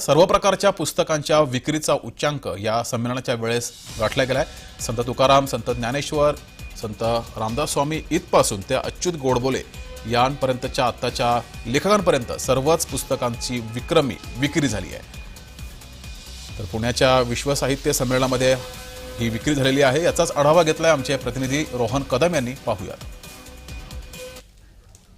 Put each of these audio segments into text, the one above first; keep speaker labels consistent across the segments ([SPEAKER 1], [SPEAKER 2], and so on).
[SPEAKER 1] सर्व प्रकारच्या पुस्तकांच्या विक्रीचा उच्चांक या संमेलनाच्या वेळेस गाठला गेलाय. संत तुकाराम संत ज्ञानेश्वर संत रामदास स्वामी इथपासून ते अच्युत गोडबोले यांपर्यंतच्या आत्ताच्या लेखकांपर्यंत सर्वच पुस्तकांची विक्रमी विक्री झाली आहे. तर पुण्याच्या विश्व साहित्य संमेलनामध्ये ही विक्री झालेली आहे. याचाच आढावा घेतलाय आमचे प्रतिनिधी रोहन कदम यांनी. पाहूयात.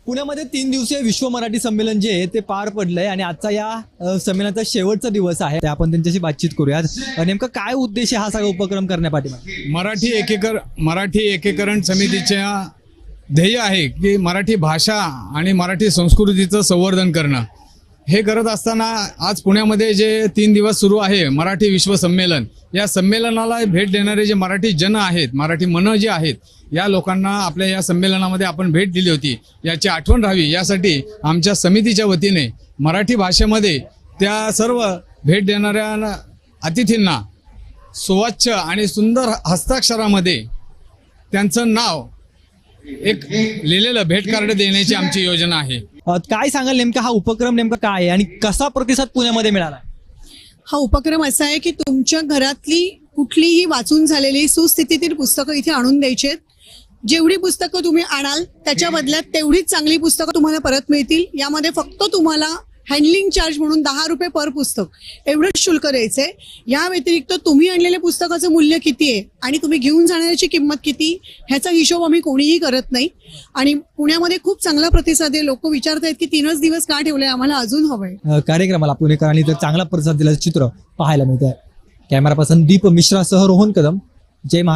[SPEAKER 2] पुण्यामध्ये तीन दिवसीय विश्व मराठी संमेलन जे आहे ते पार पडलंय आणि आजचा या संमेलनाचा शेवटचा दिवस आहे. आपण त्यांच्याशी बातचीत करूयात. अ, नेमका काय उद्देश आहे हा सगळा उपक्रम करण्यापाठी
[SPEAKER 3] मराठी एकेकर मराठी एकीकरण समितीच्या ध्येय आहे की मराठी भाषा आणि मराठी संस्कृतीचं संवर्धन करणं. हे करत असताना आज पुण्यामध्ये जे तीन दिवस सुरू आहे मराठी विश्व संमेलन या संमेलनाला भेट देणारे जे मराठी जन आहेत मराठी मन जे आहेत या लोकांना आपल्या या संमेलनामध्ये आपण भेट दिली होती. याची आठवण राहावी. यासाठी आमच्या समितीच्या वतीने मराठी भाषेमध्ये त्या सर्व भेट देणाऱ्या अतिथींना सुवाच्य आणि सुंदर हस्ताक्षरामध्ये त्यांचं नाव एक लिहिलेलं भेट कार्ड देण्याची आमची योजना आहे.
[SPEAKER 2] अ, काय सांगाल नेमका हा उपक्रम नेमका काय आहे आणि कसा प्रतिसाद पुण्यामध्ये मिळाला?
[SPEAKER 4] हा उपक्रम असा आहे की तुमच्या घरातली कुठलीही वाचून झालेली सुस्थितीतील पुस्तकं इथे आणून द्यायची आहेत जेवढी पुस्तकं तुम्ही आणाल त्याच्या बदल्यात तेवढीच चांगली पुस्तकं तुम्हाला परत मिळतील. यामध्ये फक्त तुम्हाला हँडलिंग चार्ज म्हणून दहा रुपये पर पुस्तक. एवढंच शुल्क द्यायचंय. या व्यतिरिक्त तुम्ही आणलेल्या पुस्तकाचं मूल्य किती आहे? आणि तुम्ही घेऊन जाण्याची किंमत किती? ह्याचा हिशोब आम्ही कोणीही करत नाही. आणि पुण्यामध्ये खूप चांगला प्रतिसाद आहे. लोक विचारतायत की तीनच दिवस का ठेवले आम्हाला अजून हवंय.
[SPEAKER 2] कार्यक्रमाला पुणेकरांनी तर चांगला प्रतिसाद दिल्याचं चित्र पाहायला मिळत आहे कॅमेरा पर्सन दीप मिश्रासह रोहन कदम. जय महा